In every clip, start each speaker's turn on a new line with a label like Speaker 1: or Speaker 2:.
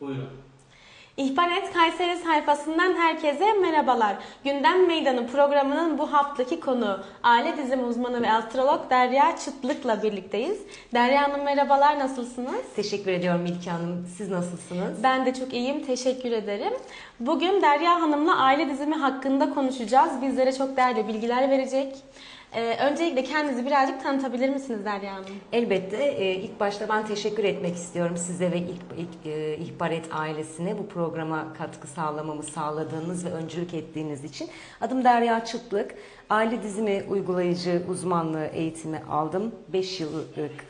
Speaker 1: Buyurun.
Speaker 2: İhbaret Kayseri sayfasından herkese merhabalar. Gündem Meydanı programının bu haftaki konu aile dizim uzmanı ve astrolog Derya Çıtlık'la birlikteyiz. Derya Hanım merhabalar nasılsınız?
Speaker 3: Teşekkür ediyorum Melike Hanım. Siz nasılsınız?
Speaker 2: Ben de çok iyiyim, teşekkür ederim. Bugün Derya Hanım'la aile dizimi hakkında konuşacağız. Bizlere çok değerli bilgiler verecek. Ee, öncelikle kendinizi birazcık tanıtabilir misiniz Derya Hanım?
Speaker 3: Elbette e, ilk başta ben teşekkür etmek istiyorum size ve ilk, ilk e, İhbaret ailesine bu programa katkı sağlamamı sağladığınız ve öncülük ettiğiniz için. Adım Derya Çıtlık. Aile dizimi uygulayıcı uzmanlığı eğitimi aldım. 5 yıl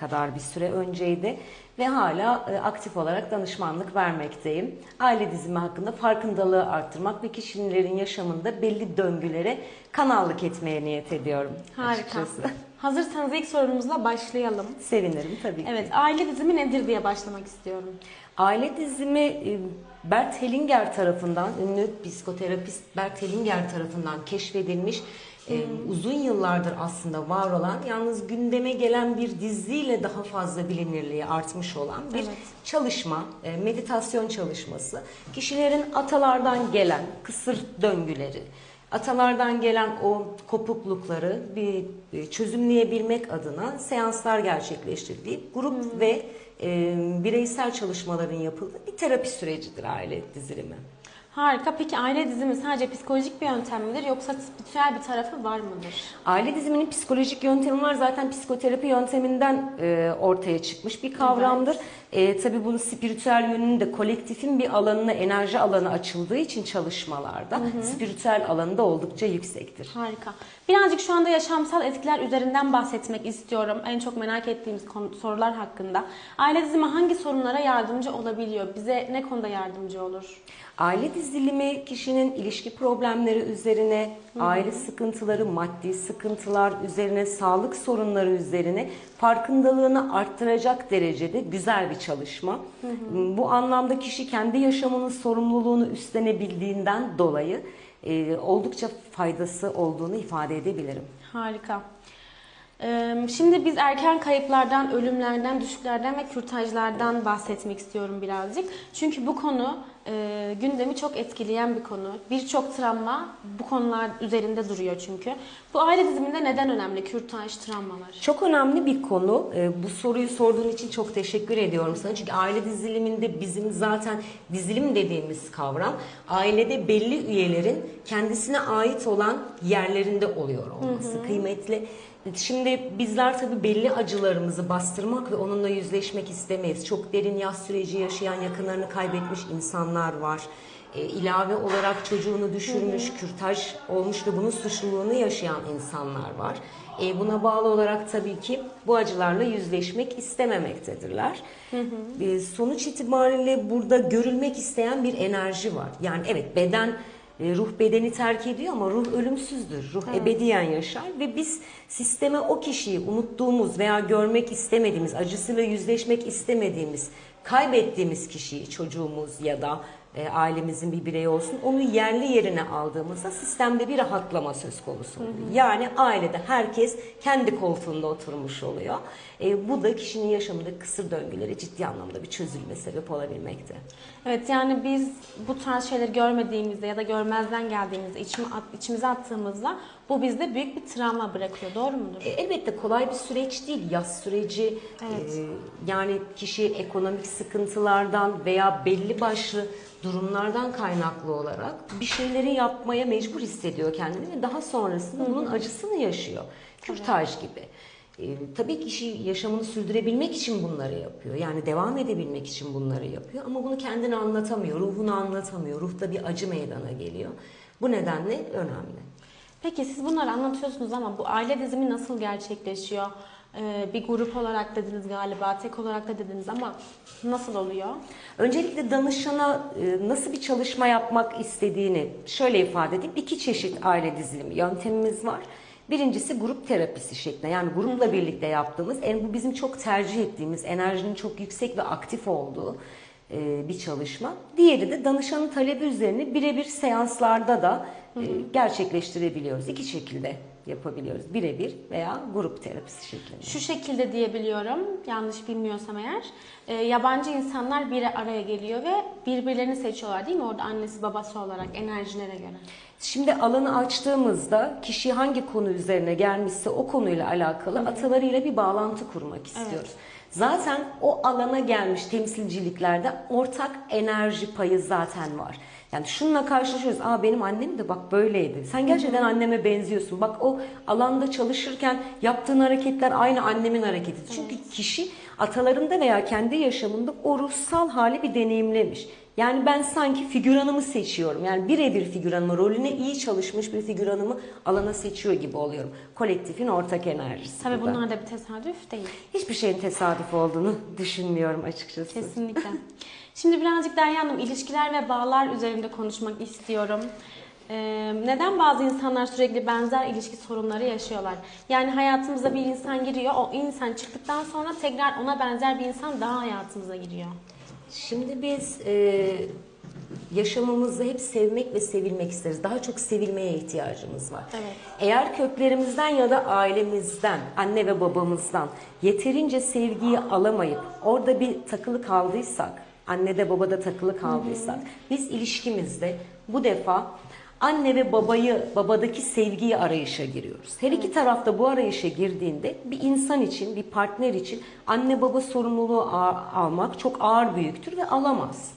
Speaker 3: kadar bir süre önceydi ve hala e, aktif olarak danışmanlık vermekteyim. Aile dizimi hakkında farkındalığı arttırmak ve kişilerin yaşamında belli döngülere kanallık etmeye niyet ediyorum.
Speaker 2: Harika.
Speaker 3: açıkçası.
Speaker 2: Hazırsanız ilk sorumuzla başlayalım.
Speaker 3: Sevinirim tabii ki.
Speaker 2: Evet, aile dizimi nedir diye başlamak istiyorum.
Speaker 3: Aile dizimi e, Bert Hellinger tarafından, ünlü psikoterapist Bert Hellinger tarafından keşfedilmiş, e, uzun yıllardır aslında var olan, yalnız gündeme gelen bir diziyle daha fazla bilinirliği artmış olan bir
Speaker 2: Evet.
Speaker 3: çalışma, e, meditasyon çalışması. Kişilerin atalardan gelen kısır döngüleri, atalardan gelen o kopuklukları bir bir çözümleyebilmek adına seanslar gerçekleştirdiği grup ve e, bireysel çalışmaların yapıldığı bir terapi sürecidir aile dizilimi.
Speaker 2: Harika. Peki aile dizimi sadece psikolojik bir yöntem midir yoksa spiritüel bir tarafı var mıdır?
Speaker 3: Aile diziminin psikolojik yöntemi var. Zaten psikoterapi yönteminden e, ortaya çıkmış bir kavramdır. E, tabii bunun spiritüel yönünün de kolektifin bir alanına, enerji alanı açıldığı için çalışmalarda spiritüel alanı da oldukça yüksektir.
Speaker 2: Harika. Birazcık şu anda yaşamsal etkiler üzerinden bahsetmek istiyorum. En çok merak ettiğimiz konu, sorular hakkında. Aile dizimi hangi sorunlara yardımcı olabiliyor? Bize ne konuda yardımcı olur?
Speaker 3: Aile dizilimi kişinin ilişki problemleri üzerine, aile sıkıntıları, maddi sıkıntılar üzerine, sağlık sorunları üzerine farkındalığını arttıracak derecede güzel bir çalışma. Bu anlamda kişi kendi yaşamının sorumluluğunu üstlenebildiğinden dolayı e, oldukça faydası olduğunu ifade edebilirim.
Speaker 2: Harika. Şimdi biz erken kayıplardan, ölümlerden, düşüklerden ve kürtajlardan bahsetmek istiyorum birazcık. Çünkü bu konu e, gündemi çok etkileyen bir konu. Birçok travma bu konular üzerinde duruyor çünkü. Bu aile diziminde neden önemli kürtaj, travmalar?
Speaker 3: Çok önemli bir konu. Bu soruyu sorduğun için çok teşekkür ediyorum sana. Çünkü aile diziliminde bizim zaten dizilim dediğimiz kavram ailede belli üyelerin kendisine ait olan yerlerinde oluyor olması kıymetli. Şimdi bizler tabii belli acılarımızı bastırmak ve onunla yüzleşmek istemeyiz. Çok derin yaz süreci yaşayan yakınlarını kaybetmiş insanlar var. E, ilave olarak çocuğunu düşürmüş, kürtaj olmuş ve bunun suçluluğunu yaşayan insanlar var. E, buna bağlı olarak tabii ki bu acılarla yüzleşmek istememektedirler. E, sonuç itibariyle burada görülmek isteyen bir enerji var. Yani evet beden e, ruh bedeni terk ediyor ama ruh ölümsüzdür. Ruh ebediyen yaşar ve biz sisteme o kişiyi unuttuğumuz veya görmek istemediğimiz, acısıyla yüzleşmek istemediğimiz, kaybettiğimiz kişiyi çocuğumuz ya da e, ailemizin bir bireyi olsun onu yerli yerine aldığımızda sistemde bir rahatlama söz konusu oluyor. Yani ailede herkes kendi koltuğunda oturmuş oluyor. E, bu da kişinin yaşamında kısır döngüleri ciddi anlamda bir çözülme sebep olabilmekte.
Speaker 2: Evet yani biz bu tarz şeyleri görmediğimizde ya da görmezden geldiğimizde, içime, içimize attığımızda bu bizde büyük bir travma bırakıyor. Doğru mudur?
Speaker 3: E, Elbette kolay bir süreç değil. Yaz süreci
Speaker 2: Evet.
Speaker 3: e, yani kişi ekonomik sıkıntılardan veya belli başlı durumlardan kaynaklı olarak bir şeyleri yapmaya mecbur hissediyor kendini ve daha sonrasında bunun acısını yaşıyor. Kürtaj gibi. E, tabii kişi yaşamını sürdürebilmek için bunları yapıyor. Yani devam edebilmek için bunları yapıyor ama bunu kendine anlatamıyor, ruhunu anlatamıyor. Ruhta bir acı meydana geliyor. Bu nedenle önemli.
Speaker 2: Peki siz bunları anlatıyorsunuz ama bu aile dizimi nasıl gerçekleşiyor? Ee, bir grup olarak dediniz galiba, tek olarak da dediniz ama nasıl oluyor?
Speaker 3: Öncelikle danışana e, nasıl bir çalışma yapmak istediğini şöyle ifade edeyim. İki çeşit aile dizilimi yöntemimiz var. Birincisi grup terapisi şeklinde yani grupla birlikte yaptığımız, en bu bizim çok tercih ettiğimiz, enerjinin çok yüksek ve aktif olduğu bir çalışma. Diğeri de danışanın talebi üzerine birebir seanslarda da e, gerçekleştirebiliyoruz. İki şekilde yapabiliyoruz. Birebir veya grup terapisi şeklinde.
Speaker 2: Şu şekilde diyebiliyorum, yanlış bilmiyorsam eğer. e, yabancı insanlar bir araya geliyor ve birbirlerini seçiyorlar değil mi? Orada annesi babası olarak enerjilere göre.
Speaker 3: Şimdi alanı açtığımızda kişi hangi konu üzerine gelmişse o konuyla alakalı atalarıyla bir bağlantı kurmak istiyoruz. Zaten o alana gelmiş temsilciliklerde ortak enerji payı zaten var. Yani şununla karşılaşıyoruz. Aa benim annem de bak böyleydi. Sen gerçekten anneme benziyorsun. Bak o alanda çalışırken yaptığın hareketler aynı annemin hareketi. Çünkü kişi atalarında veya kendi yaşamında o ruhsal hali bir deneyimlemiş. Yani ben sanki figüranımı seçiyorum. Yani birebir figüranımı, rolüne iyi çalışmış bir figüranımı alana seçiyor gibi oluyorum. Kolektifin ortak enerjisi.
Speaker 2: Tabii
Speaker 3: burada.
Speaker 2: bunlar da bir tesadüf değil.
Speaker 3: Hiçbir şeyin tesadüf olduğunu düşünmüyorum açıkçası.
Speaker 2: Kesinlikle. Şimdi birazcık Derya Hanım ilişkiler ve bağlar üzerinde konuşmak istiyorum. Ee, neden bazı insanlar sürekli benzer ilişki sorunları yaşıyorlar? Yani hayatımıza bir insan giriyor, o insan çıktıktan sonra tekrar ona benzer bir insan daha hayatımıza giriyor.
Speaker 3: Şimdi biz e, yaşamımızda hep sevmek ve sevilmek isteriz. Daha çok sevilmeye ihtiyacımız var.
Speaker 2: Evet.
Speaker 3: Eğer köklerimizden ya da ailemizden, anne ve babamızdan yeterince sevgiyi alamayıp orada bir takılı kaldıysak, annede babada takılı kaldıysak, biz ilişkimizde bu defa anne ve babayı, babadaki sevgiyi arayışa giriyoruz. Her iki tarafta bu arayışa girdiğinde bir insan için, bir partner için anne baba sorumluluğu almak çok ağır büyüktür ve alamaz.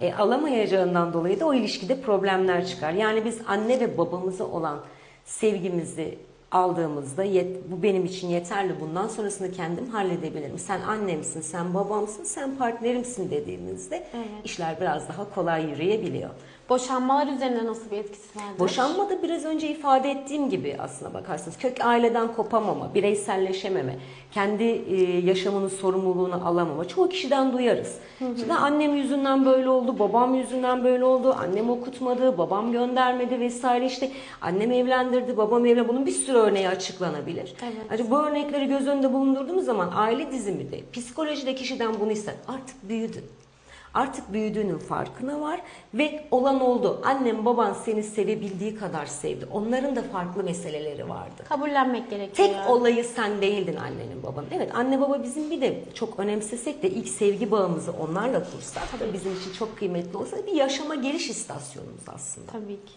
Speaker 3: E, alamayacağından dolayı da o ilişkide problemler çıkar. Yani biz anne ve babamıza olan sevgimizi aldığımızda yet, bu benim için yeterli bundan sonrasını kendim halledebilirim. Sen annemsin, sen babamsın, sen partnerimsin dediğimizde işler biraz daha kolay yürüyebiliyor.
Speaker 2: Boşanmalar üzerinde nasıl bir etkisi vardır?
Speaker 3: Boşanma da biraz önce ifade ettiğim gibi aslına bakarsanız kök aileden kopamama, bireyselleşememe, kendi e, yaşamının sorumluluğunu alamama çoğu kişiden duyarız. İşte annem yüzünden böyle oldu, babam yüzünden böyle oldu, annem okutmadı, babam göndermedi vesaire işte annem evlendirdi, babam evlendirdi. Bunun bir sürü örneği açıklanabilir.
Speaker 2: Evet.
Speaker 3: Hani bu örnekleri göz önünde bulundurduğumuz zaman aile dizimi de psikolojide kişiden bunu ister. Artık büyüdün. Artık büyüdüğünün farkına var ve olan oldu. Annem baban seni sevebildiği kadar sevdi. Onların da farklı meseleleri vardı.
Speaker 2: Kabullenmek gerekiyor.
Speaker 3: Tek olayı sen değildin annenin babanın. Evet anne baba bizim bir de çok önemsesek de ilk sevgi bağımızı onlarla kursak da bizim için çok kıymetli olsa da bir yaşama geliş istasyonumuz aslında.
Speaker 2: Tabii ki.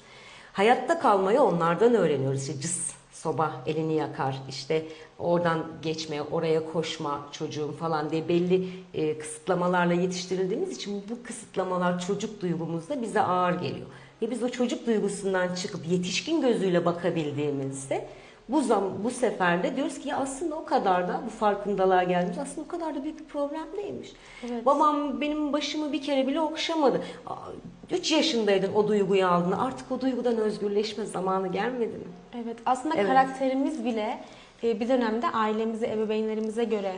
Speaker 3: Hayatta kalmayı onlardan öğreniyoruz. İşte cız, soba elini yakar, işte oradan geçme, oraya koşma çocuğum falan diye belli e, kısıtlamalarla yetiştirildiğimiz için bu kısıtlamalar çocuk duygumuzda bize ağır geliyor. Ve biz o çocuk duygusundan çıkıp yetişkin gözüyle bakabildiğimizde bu zam bu sefer de diyoruz ki ya aslında o kadar da bu farkındalığa gelmiş aslında o kadar da büyük bir problem değilmiş.
Speaker 2: Evet.
Speaker 3: Babam benim başımı bir kere bile okşamadı. 3 yaşındaydın o duyguyu aldın. Artık o duygudan özgürleşme zamanı gelmedi mi?
Speaker 2: Evet. Aslında
Speaker 3: Evet.
Speaker 2: karakterimiz bile e, bir dönemde ailemize, ebeveynlerimize göre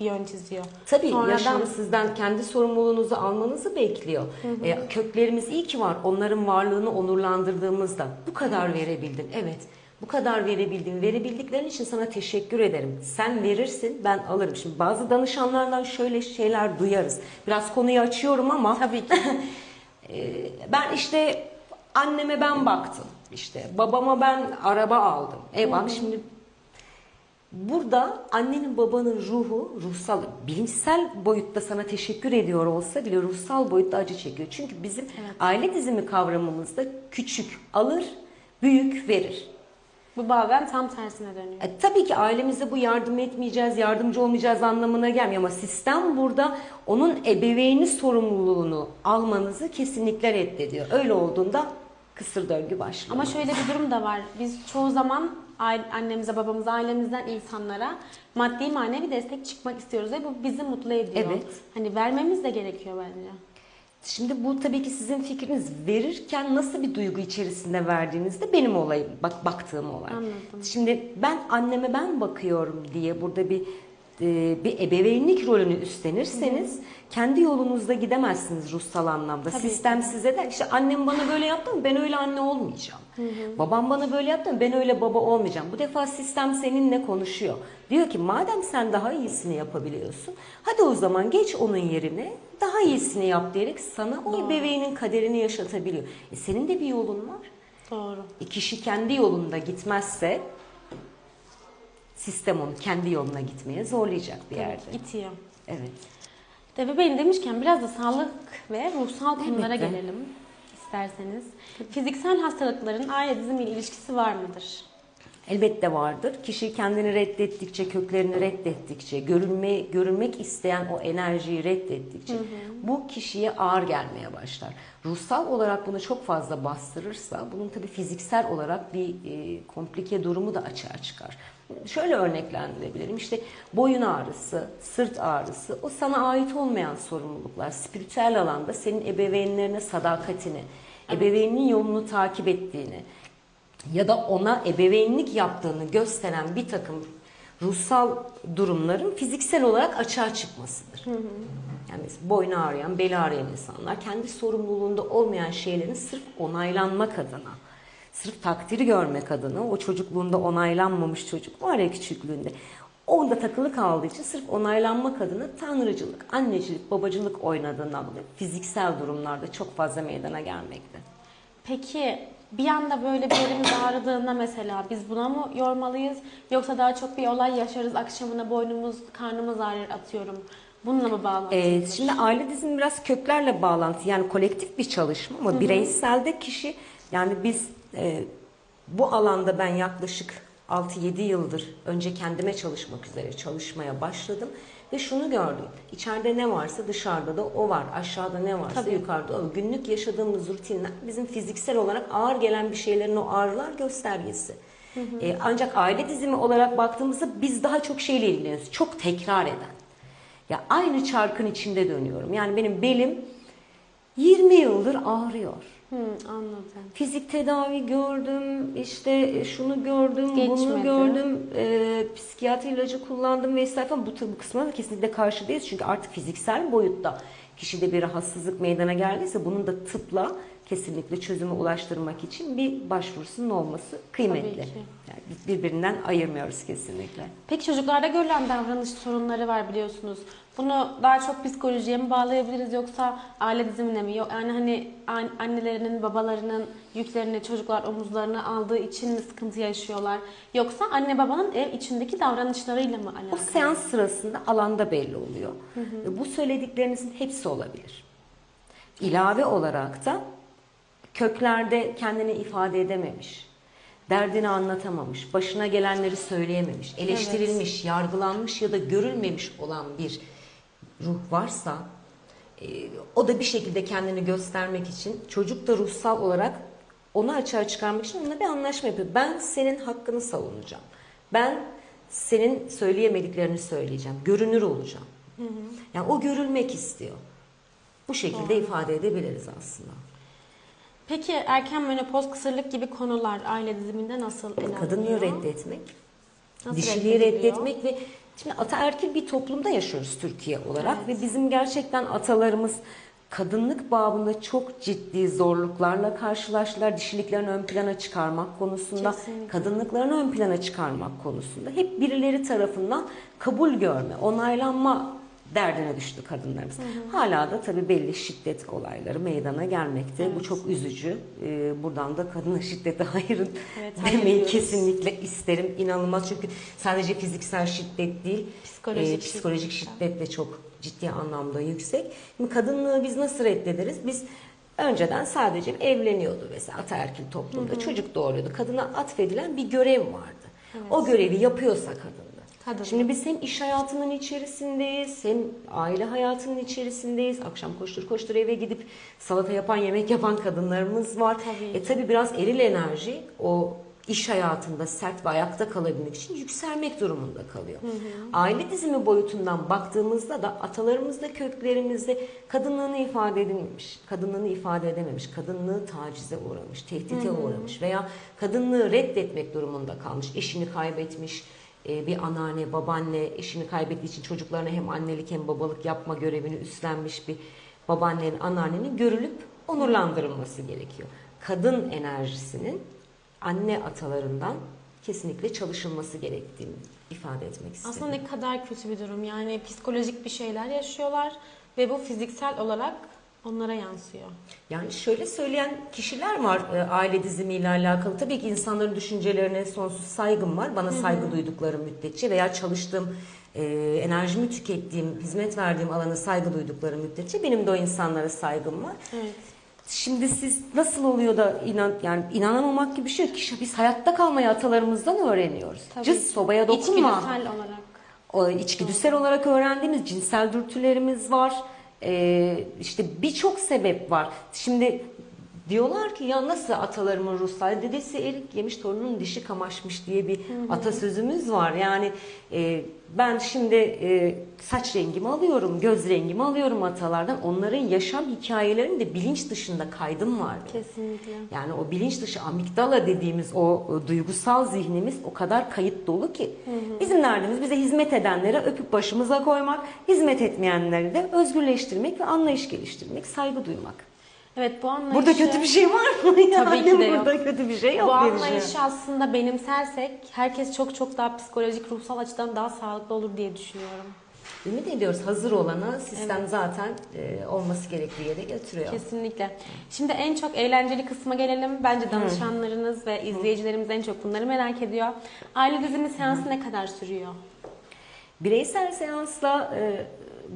Speaker 2: bir yön çiziyor.
Speaker 3: Tabii
Speaker 2: Sonradan-
Speaker 3: yaşam sizden kendi sorumluluğunuzu almanızı bekliyor. E, köklerimiz iyi ki var. Onların varlığını onurlandırdığımızda bu kadar verebildin. Evet. Bu kadar verebildin. Verebildiklerin için sana teşekkür ederim. Sen verirsin, ben alırım. Şimdi bazı danışanlardan şöyle şeyler duyarız. Biraz konuyu açıyorum ama
Speaker 2: Tabii ki.
Speaker 3: Ee, ben işte anneme ben baktım. İşte babama ben araba aldım. E bak şimdi burada annenin babanın ruhu ruhsal bilimsel boyutta sana teşekkür ediyor olsa bile ruhsal boyutta acı çekiyor. Çünkü bizim aile dizimi kavramımızda küçük alır, büyük verir.
Speaker 2: Bu bazen tam tersine dönüyor.
Speaker 3: E, tabii ki ailemize bu yardım etmeyeceğiz, yardımcı olmayacağız anlamına gelmiyor ama sistem burada onun ebeveyni sorumluluğunu almanızı kesinlikle reddediyor. Öyle olduğunda kısır döngü başlıyor.
Speaker 2: Ama şöyle bir durum da var. Biz çoğu zaman aile- annemize, babamıza, ailemizden insanlara maddi manevi destek çıkmak istiyoruz ve bu bizi mutlu ediyor.
Speaker 3: Evet.
Speaker 2: Hani vermemiz de gerekiyor bence.
Speaker 3: Şimdi bu tabii ki sizin fikriniz. Verirken nasıl bir duygu içerisinde verdiğinizde benim olayım, bak baktığım olay.
Speaker 2: Anladım.
Speaker 3: Şimdi ben anneme ben bakıyorum diye burada bir bir ebeveynlik rolünü üstlenirseniz kendi yolunuzda gidemezsiniz ruhsal anlamda.
Speaker 2: Tabii
Speaker 3: Sistem size der işte annem bana böyle yaptı mı ben öyle anne olmayacağım. Babam bana böyle yaptı mı ben öyle baba olmayacağım. Bu defa sistem seninle konuşuyor. Diyor ki madem sen daha iyisini yapabiliyorsun hadi o zaman geç onun yerine daha iyisini yap diyerek sana o ebeveynin kaderini yaşatabiliyor. E senin de bir yolun var.
Speaker 2: Doğru.
Speaker 3: E kişi kendi yolunda gitmezse sistem onu kendi yoluna gitmeye zorlayacak bir yerde.
Speaker 2: İtiyor.
Speaker 3: Evet.
Speaker 2: Ebeveyn demişken biraz da sağlık ve ruhsal konulara
Speaker 3: Elbette.
Speaker 2: gelelim isterseniz. Fiziksel hastalıkların aile dizimiyle ilişkisi var mıdır?
Speaker 3: Elbette vardır. Kişi kendini reddettikçe, köklerini reddettikçe, görünme, görünmek isteyen o enerjiyi reddettikçe bu kişiye ağır gelmeye başlar. Ruhsal olarak bunu çok fazla bastırırsa bunun tabii fiziksel olarak bir e, komplike durumu da açığa çıkar. Şöyle örneklendirebilirim. İşte boyun ağrısı, sırt ağrısı o sana ait olmayan sorumluluklar. Spiritüel alanda senin ebeveynlerine sadakatini, ebeveynin yolunu takip ettiğini, ya da ona ebeveynlik yaptığını gösteren bir takım ruhsal durumların fiziksel olarak açığa çıkmasıdır. Yani boynu ağrıyan, beli ağrıyan insanlar kendi sorumluluğunda olmayan şeylerin sırf onaylanmak adına, sırf takdiri görmek adına o çocukluğunda onaylanmamış çocuk var ya küçüklüğünde. Onda takılı kaldığı için sırf onaylanmak adına tanrıcılık, annecilik, babacılık oynadığından dolayı fiziksel durumlarda çok fazla meydana gelmekte.
Speaker 2: Peki bir anda böyle bir yerimiz ağrıdığında mesela biz buna mı yormalıyız? Yoksa daha çok bir olay yaşarız akşamına boynumuz, karnımız ağrır atıyorum. Bununla mı bağlantılı?
Speaker 3: Ee, şimdi aile dizimi biraz köklerle bağlantı yani kolektif bir çalışma ama bireyselde kişi yani biz e, bu alanda ben yaklaşık 6-7 yıldır önce kendime çalışmak üzere çalışmaya başladım ve şunu gördüm. İçeride ne varsa dışarıda da o var. Aşağıda ne varsa
Speaker 2: Tabii.
Speaker 3: yukarıda o. Günlük yaşadığımız rutinler bizim fiziksel olarak ağır gelen bir şeylerin o ağrılar göstergesi. Ee, ancak aile dizimi olarak baktığımızda biz daha çok şeyle ilgileniyoruz. Çok tekrar eden. Ya aynı çarkın içinde dönüyorum. Yani benim belim 20 yıldır ağrıyor.
Speaker 2: Hı, anladım.
Speaker 3: Fizik tedavi gördüm, işte şunu gördüm, bunu
Speaker 2: Geçmedi.
Speaker 3: gördüm, e, psikiyatri ilacı kullandım vesaire falan. Bu, bu kısmına da kesinlikle karşıdayız. Çünkü artık fiziksel boyutta kişide bir rahatsızlık meydana geldiyse bunun da tıpla kesinlikle çözüme ulaştırmak için bir başvurusunun olması kıymetli.
Speaker 2: Tabii ki.
Speaker 3: Yani birbirinden ayırmıyoruz kesinlikle.
Speaker 2: Peki çocuklarda görülen davranış sorunları var biliyorsunuz. Bunu daha çok psikolojiye mi bağlayabiliriz yoksa aile dizimine mi? Yani hani an- annelerinin, babalarının yüklerini çocuklar omuzlarına aldığı için mi sıkıntı yaşıyorlar? Yoksa anne babanın ev içindeki davranışlarıyla mı
Speaker 3: O
Speaker 2: alakalı?
Speaker 3: seans sırasında alanda belli oluyor. Ve Bu söylediklerinizin hepsi olabilir. İlave olarak da köklerde kendini ifade edememiş, derdini anlatamamış, başına gelenleri söyleyememiş, eleştirilmiş, yargılanmış ya da görülmemiş olan bir ruh varsa e, o da bir şekilde kendini göstermek için çocuk da ruhsal olarak onu açığa çıkarmak için onunla bir anlaşma yapıyor. Ben senin hakkını savunacağım. Ben senin söyleyemediklerini söyleyeceğim. Görünür olacağım. Yani o görülmek istiyor. Bu şekilde ifade edebiliriz aslında.
Speaker 2: Peki erken menopoz, kısırlık gibi konular aile diziminde nasıl ele alınıyor?
Speaker 3: reddetmek,
Speaker 2: Nasıl
Speaker 3: dişiliği
Speaker 2: reddediliyor?
Speaker 3: reddetmek ve şimdi ataerkil bir toplumda yaşıyoruz Türkiye olarak ve bizim gerçekten atalarımız kadınlık babında çok ciddi zorluklarla karşılaştılar. Dişiliklerini ön plana çıkarmak konusunda,
Speaker 2: Kesinlikle.
Speaker 3: kadınlıklarını ön plana çıkarmak konusunda hep birileri tarafından kabul görme, onaylanma derdine düştü kadınlarımız. Hala da tabii belli şiddet olayları meydana gelmekte. Bu çok üzücü. Ee, buradan da kadına şiddete hayır
Speaker 2: Evet, hayır
Speaker 3: demeyi
Speaker 2: diyoruz.
Speaker 3: kesinlikle isterim. İnanılmaz çünkü sadece fiziksel şiddet değil,
Speaker 2: Psikolojik
Speaker 3: e, psikolojik şiddet de çok ciddi anlamda yüksek. Şimdi kadınlığı biz nasıl reddederiz? Biz önceden sadece evleniyordu mesela ataerkil toplumda. Çocuk doğuruyordu. Kadına atfedilen bir görev vardı. O görevi yapıyorsa kadındı.
Speaker 2: Kadın.
Speaker 3: Şimdi biz hem iş hayatının içerisindeyiz, hem aile hayatının içerisindeyiz. Akşam koştur koştur eve gidip salata yapan, yemek yapan kadınlarımız var.
Speaker 2: Tabii.
Speaker 3: E tabii biraz eril enerji o iş hayatında sert ve ayakta kalabilmek için yükselmek durumunda kalıyor. Aile dizimi boyutundan baktığımızda da atalarımızda köklerimizde kadınlığını ifade edilmemiş, kadınlığını ifade edememiş, kadınlığı tacize uğramış, tehdite uğramış veya kadınlığı reddetmek durumunda kalmış, eşini kaybetmiş, bir anneanne, babaanne eşini kaybettiği için çocuklarına hem annelik hem babalık yapma görevini üstlenmiş bir babaannenin, anneannenin görülüp onurlandırılması gerekiyor. Kadın enerjisinin anne atalarından kesinlikle çalışılması gerektiğini ifade etmek istedim.
Speaker 2: Aslında ne kadar kötü bir durum. Yani psikolojik bir şeyler yaşıyorlar ve bu fiziksel olarak onlara yansıyor.
Speaker 3: Yani şöyle söyleyen kişiler var e, aile dizimiyle alakalı. Tabii ki insanların düşüncelerine sonsuz saygım var. Bana saygı duydukları müddetçe veya çalıştığım, e, enerjimi tükettiğim, hizmet verdiğim alana saygı duydukları müddetçe benim de o insanlara saygım var.
Speaker 2: Evet.
Speaker 3: Şimdi siz nasıl oluyor da inan yani inanan olmak gibi bir şey yok. Kişi biz hayatta kalmayı atalarımızdan öğreniyoruz.
Speaker 2: Tabii.
Speaker 3: Cız sobaya dokunma.
Speaker 2: İçgüdüsel olarak.
Speaker 3: O içgüdüsel olarak öğrendiğimiz cinsel dürtülerimiz var. Ee, işte birçok sebep var. Şimdi diyorlar ki ya nasıl atalarımın ruhsal dedesi erik yemiş torunun dişi kamaşmış diye bir atasözümüz var. Yani e, ben şimdi e, saç rengimi alıyorum, göz rengimi alıyorum atalardan. Onların yaşam hikayelerinde bilinç dışında kaydım var.
Speaker 2: Kesinlikle.
Speaker 3: Yani o bilinç dışı amigdala dediğimiz o, o duygusal zihnimiz o kadar kayıt dolu ki. Bizim derdimiz bize hizmet edenlere öpüp başımıza koymak, hizmet etmeyenleri de özgürleştirmek ve anlayış geliştirmek, saygı duymak.
Speaker 2: Evet bu anlayışı...
Speaker 3: Burada kötü bir şey var mı? Yani
Speaker 2: Tabii ki de yok.
Speaker 3: Burada kötü bir şey yok.
Speaker 2: Bu anlayışı aslında benimsersek herkes çok çok daha psikolojik, ruhsal açıdan daha sağlıklı olur diye düşünüyorum.
Speaker 3: Ümit ediyoruz hazır olana sistem zaten e, olması gerektiği yere götürüyor.
Speaker 2: Kesinlikle. Şimdi en çok eğlenceli kısma gelelim. Bence danışanlarınız ve izleyicilerimiz en çok bunları merak ediyor. Aile dizimi seansı ne kadar sürüyor?
Speaker 3: Bireysel seansla e,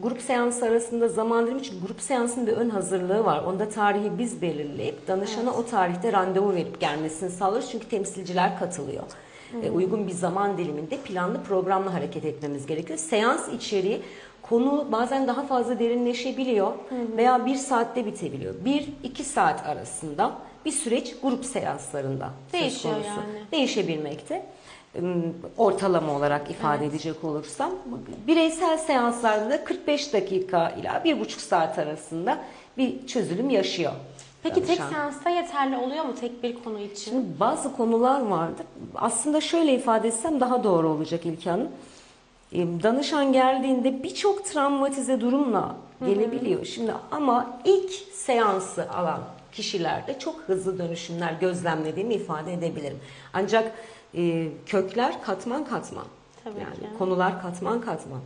Speaker 3: grup seansı arasında zaman dilimi çünkü grup seansının bir ön hazırlığı var. Onda tarihi biz belirleyip danışana o tarihte randevu verip gelmesini sağlarız. Çünkü temsilciler katılıyor. E, uygun bir zaman diliminde planlı programlı hareket etmemiz gerekiyor. Seans içeriği konu bazen daha fazla derinleşebiliyor veya bir saatte bitebiliyor. Bir iki saat arasında bir süreç grup seanslarında söz
Speaker 2: Değişiyor
Speaker 3: konusu.
Speaker 2: yani.
Speaker 3: Değişebilmekte ortalama olarak ifade edecek olursam bireysel seanslarda da 45 dakika ila 1,5 saat arasında bir çözülüm yaşıyor.
Speaker 2: Peki tek
Speaker 3: danışan.
Speaker 2: seansta yeterli oluyor mu tek bir konu için?
Speaker 3: Şimdi bazı konular vardır. Aslında şöyle ifade etsem daha doğru olacak İlki Hanım. Danışan geldiğinde birçok travmatize durumla gelebiliyor. Şimdi ama ilk seansı alan kişilerde çok hızlı dönüşümler gözlemlediğimi ifade edebilirim. Ancak e, kökler katman katman.
Speaker 2: Tabii
Speaker 3: yani
Speaker 2: ki.
Speaker 3: konular katman katman.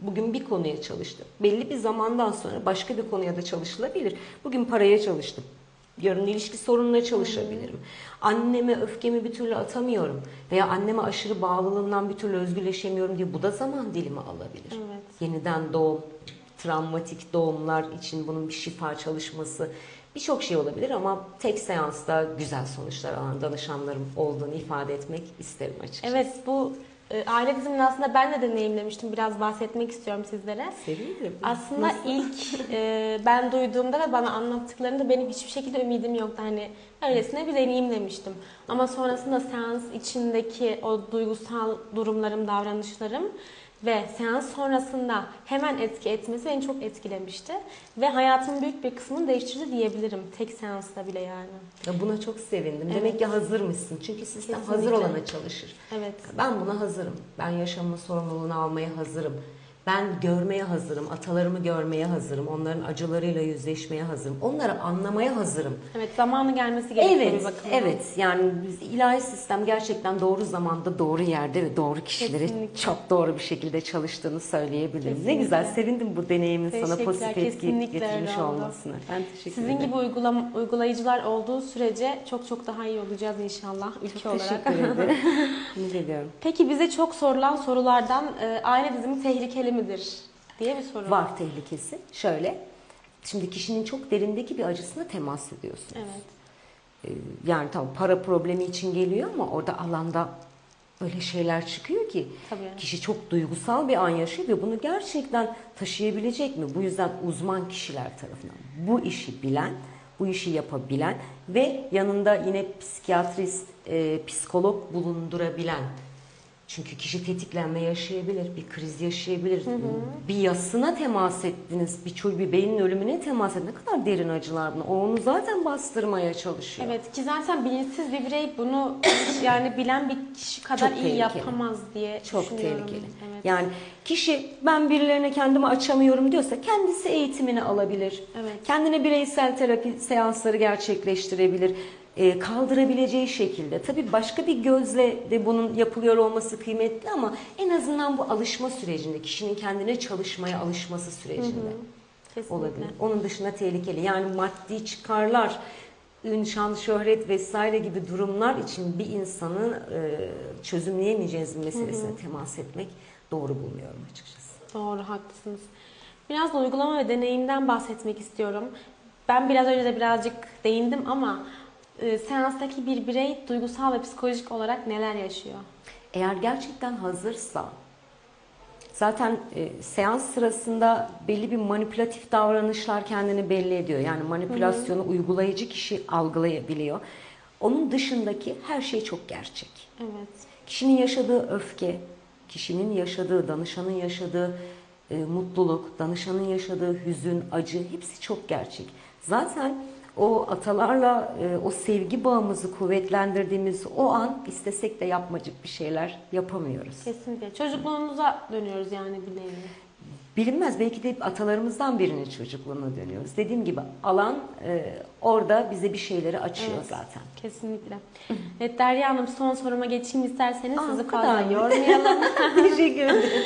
Speaker 3: Bugün bir konuya çalıştım. Belli bir zamandan sonra başka bir konuya da çalışılabilir. Bugün paraya çalıştım. Yarın ilişki sorununa çalışabilirim. Anneme öfkemi bir türlü atamıyorum. Veya anneme aşırı bağlılığımdan bir türlü özgürleşemiyorum diye bu da zaman dilimi alabilir.
Speaker 2: Evet.
Speaker 3: Yeniden doğum, travmatik doğumlar için bunun bir şifa çalışması birçok şey olabilir ama tek seansta güzel sonuçlar alan danışanlarım olduğunu ifade etmek isterim açıkçası.
Speaker 2: Evet bu e, aile dizimini aslında ben de deneyimlemiştim. Biraz bahsetmek istiyorum sizlere.
Speaker 3: Sevinirim.
Speaker 2: Aslında
Speaker 3: Nasıl?
Speaker 2: ilk e, ben duyduğumda ve bana anlattıklarında benim hiçbir şekilde ümidim yoktu. Hani öylesine bir deneyimlemiştim. Ama sonrasında seans içindeki o duygusal durumlarım, davranışlarım ve seans sonrasında hemen etki etmesi beni çok etkilemişti. Ve hayatımın büyük bir kısmını değiştirdi diyebilirim. Tek seansta bile yani.
Speaker 3: Ya buna çok sevindim.
Speaker 2: Evet.
Speaker 3: Demek ki hazırmışsın. Çünkü sistem
Speaker 2: Kesinlikle.
Speaker 3: hazır olana çalışır.
Speaker 2: Evet.
Speaker 3: Ben buna hazırım. Ben yaşamın sorumluluğunu almaya hazırım. Ben görmeye hazırım. Atalarımı görmeye hazırım. Onların acılarıyla yüzleşmeye hazırım. Onları anlamaya hazırım.
Speaker 2: Evet zamanı gelmesi gerekiyor
Speaker 3: Evet,
Speaker 2: bir bakıma.
Speaker 3: evet. Yani biz- ilahi sistem gerçekten doğru zamanda, doğru yerde ve doğru kişileri
Speaker 2: Kesinlikle.
Speaker 3: çok doğru bir şekilde çalıştığını söyleyebilirim. Ne
Speaker 2: Kesinlikle.
Speaker 3: güzel, sevindim bu deneyimin sana pozitif etki getirmiş olmasına. Ben teşekkür
Speaker 2: Sizin
Speaker 3: ederim.
Speaker 2: gibi uygulam uygulayıcılar olduğu sürece çok çok daha iyi olacağız inşallah ülke olarak.
Speaker 3: Teşekkür ederim.
Speaker 2: Peki bize çok sorulan sorulardan e, aile dizimi tehlikeli midir diye bir soru.
Speaker 3: Var tehlikesi. Şöyle, şimdi kişinin çok derindeki bir acısına temas ediyorsun.
Speaker 2: Evet.
Speaker 3: Ee, Yani tamam para problemi için geliyor ama orada alanda öyle şeyler çıkıyor ki
Speaker 2: Tabii.
Speaker 3: kişi çok duygusal bir an yaşıyor ve bunu gerçekten taşıyabilecek mi? Bu yüzden uzman kişiler tarafından bu işi bilen, bu işi yapabilen ve yanında yine psikiyatrist, e, psikolog bulundurabilen çünkü kişi tetiklenme yaşayabilir, bir kriz yaşayabilir. Bir yasına temas ettiniz, bir çocuğu bir beynin ölümüne temas ettiniz. Ne kadar derin acılar bunlar. O onu zaten bastırmaya çalışıyor.
Speaker 2: Evet ki zaten bilinçsiz bir birey bunu yani bilen bir kişi kadar
Speaker 3: Çok
Speaker 2: iyi
Speaker 3: tehlikeli.
Speaker 2: yapamaz diye
Speaker 3: Çok
Speaker 2: düşünüyorum.
Speaker 3: tehlikeli.
Speaker 2: Evet.
Speaker 3: Yani kişi ben birilerine kendimi açamıyorum diyorsa kendisi eğitimini alabilir.
Speaker 2: Evet.
Speaker 3: Kendine bireysel terapi seansları gerçekleştirebilir. Ee, kaldırabileceği şekilde. Tabii başka bir gözle de bunun yapılıyor olması kıymetli ama en azından bu alışma sürecinde, kişinin kendine çalışmaya alışması sürecinde.
Speaker 2: Kesinlikle.
Speaker 3: olabilir. Onun dışında tehlikeli. Yani maddi çıkarlar, ün, şan, şöhret vesaire gibi durumlar için bir insanın e, çözümleyemeyeceğiniz bir meselesine temas etmek doğru bulmuyorum açıkçası.
Speaker 2: Doğru, haklısınız. Biraz da uygulama ve deneyimden bahsetmek istiyorum. Ben biraz önce de birazcık değindim ama e, seanstaki bir birey duygusal ve psikolojik olarak neler yaşıyor?
Speaker 3: Eğer gerçekten hazırsa zaten e, seans sırasında belli bir manipülatif davranışlar kendini belli ediyor. Yani manipülasyonu uygulayıcı kişi algılayabiliyor. Onun dışındaki her şey çok gerçek.
Speaker 2: Evet.
Speaker 3: Kişinin yaşadığı öfke, kişinin yaşadığı, danışanın yaşadığı e, mutluluk, danışanın yaşadığı hüzün, acı hepsi çok gerçek. Zaten o atalarla e, o sevgi bağımızı kuvvetlendirdiğimiz o an istesek de yapmacık bir şeyler yapamıyoruz.
Speaker 2: Kesinlikle. Çocukluğumuza dönüyoruz yani bir nevi.
Speaker 3: Bilinmez belki de hep birinin çocukluğuna dönüyoruz. Dediğim gibi alan e, orada bize bir şeyleri açıyor
Speaker 2: Evet.
Speaker 3: zaten.
Speaker 2: Kesinlikle. Evet Derya Hanım son soruma geçeyim isterseniz
Speaker 3: Aa,
Speaker 2: sizi fazla yormayalım.
Speaker 3: Teşekkür ederim.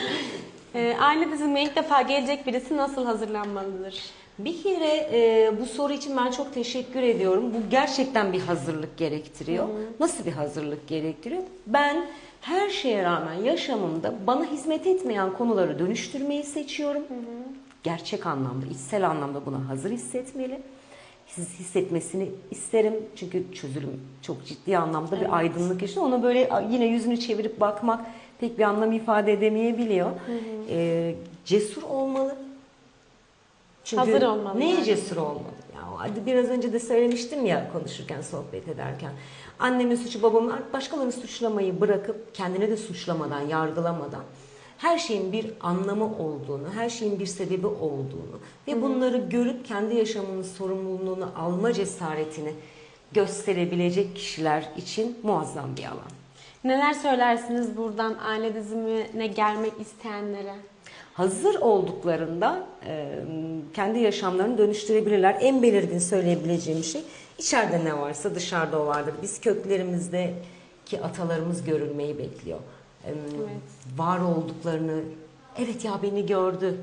Speaker 2: Ee, aile dizime ilk defa gelecek birisi nasıl hazırlanmalıdır?
Speaker 3: Bir kere e, bu soru için ben çok teşekkür ediyorum. Bu gerçekten bir hazırlık gerektiriyor. Nasıl bir hazırlık gerektiriyor? Ben her şeye rağmen yaşamımda bana hizmet etmeyen konuları dönüştürmeyi seçiyorum. Gerçek anlamda, içsel anlamda buna hazır hissetmeli. His- Hissetmesini isterim. Çünkü çözülüm çok ciddi anlamda
Speaker 2: Evet.
Speaker 3: bir aydınlık işte. Ona böyle yine yüzünü çevirip bakmak pek bir anlam ifade edemeyebiliyor. E, cesur olmalı. Çünkü
Speaker 2: Hazır olmalı
Speaker 3: Neye
Speaker 2: yani.
Speaker 3: cesur olmalı? Ya hadi biraz önce de söylemiştim ya konuşurken, sohbet ederken. Annemin suçu, babamın başkalarını suçlamayı bırakıp kendine de suçlamadan, yargılamadan her şeyin bir anlamı olduğunu, her şeyin bir sebebi olduğunu ve bunları görüp kendi yaşamının sorumluluğunu alma cesaretini gösterebilecek kişiler için muazzam bir alan.
Speaker 2: Neler söylersiniz buradan aile dizimine gelmek isteyenlere?
Speaker 3: hazır olduklarında e, kendi yaşamlarını dönüştürebilirler. En belirgin söyleyebileceğim şey içeride ne varsa dışarıda o vardır. Biz köklerimizdeki atalarımız görülmeyi bekliyor. E, Var olduklarını evet ya beni gördü.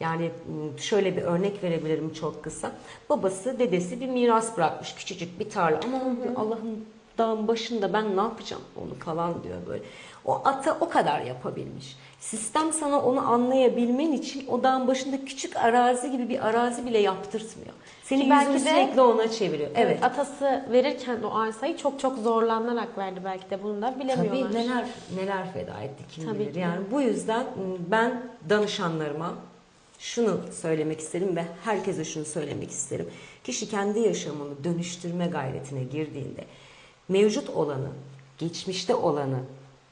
Speaker 3: Yani m, şöyle bir örnek verebilirim çok kısa. Babası, dedesi bir miras bırakmış küçücük bir tarla. Ama Allah'ın dağın başında ben ne yapacağım onu falan diyor böyle. O ata o kadar yapabilmiş. Sistem sana onu anlayabilmen için o dağın başında küçük arazi gibi bir arazi bile yaptırtmıyor. Seni
Speaker 2: Ki
Speaker 3: belki
Speaker 2: de-
Speaker 3: sürekli ona çeviriyor. Evet.
Speaker 2: Atası verirken o arsayı çok çok zorlanarak verdi belki de bunu da bilemiyorlar.
Speaker 3: Tabii neler neler feda etti kim
Speaker 2: Tabii
Speaker 3: bilir.
Speaker 2: ki.
Speaker 3: Yani bu yüzden ben danışanlarıma şunu söylemek isterim ve herkese şunu söylemek isterim. Kişi kendi yaşamını dönüştürme gayretine girdiğinde mevcut olanı, geçmişte olanı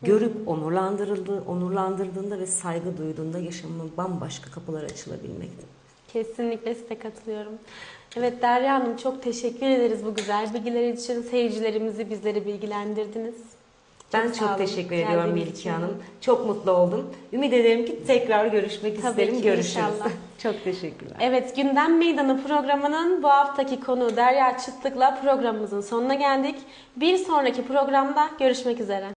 Speaker 3: görüp onurlandırıldığı, onurlandırdığında ve saygı duyduğunda yaşamının bambaşka kapılar açılabilmekte.
Speaker 2: Kesinlikle size katılıyorum. Evet Derya Hanım çok teşekkür ederiz bu güzel bilgiler için. Seyircilerimizi bizleri bilgilendirdiniz.
Speaker 3: Ben çok,
Speaker 2: olun
Speaker 3: teşekkür ediyorum
Speaker 2: geldiğiniz
Speaker 3: Melike. Hanım. Çok mutlu oldum. Ümit ederim ki tekrar görüşmek
Speaker 2: Tabii
Speaker 3: isterim.
Speaker 2: ki,
Speaker 3: Görüşürüz.
Speaker 2: inşallah.
Speaker 3: çok teşekkürler.
Speaker 2: Evet Gündem Meydanı programının bu haftaki konu Derya Çıtlık'la programımızın sonuna geldik. Bir sonraki programda görüşmek üzere.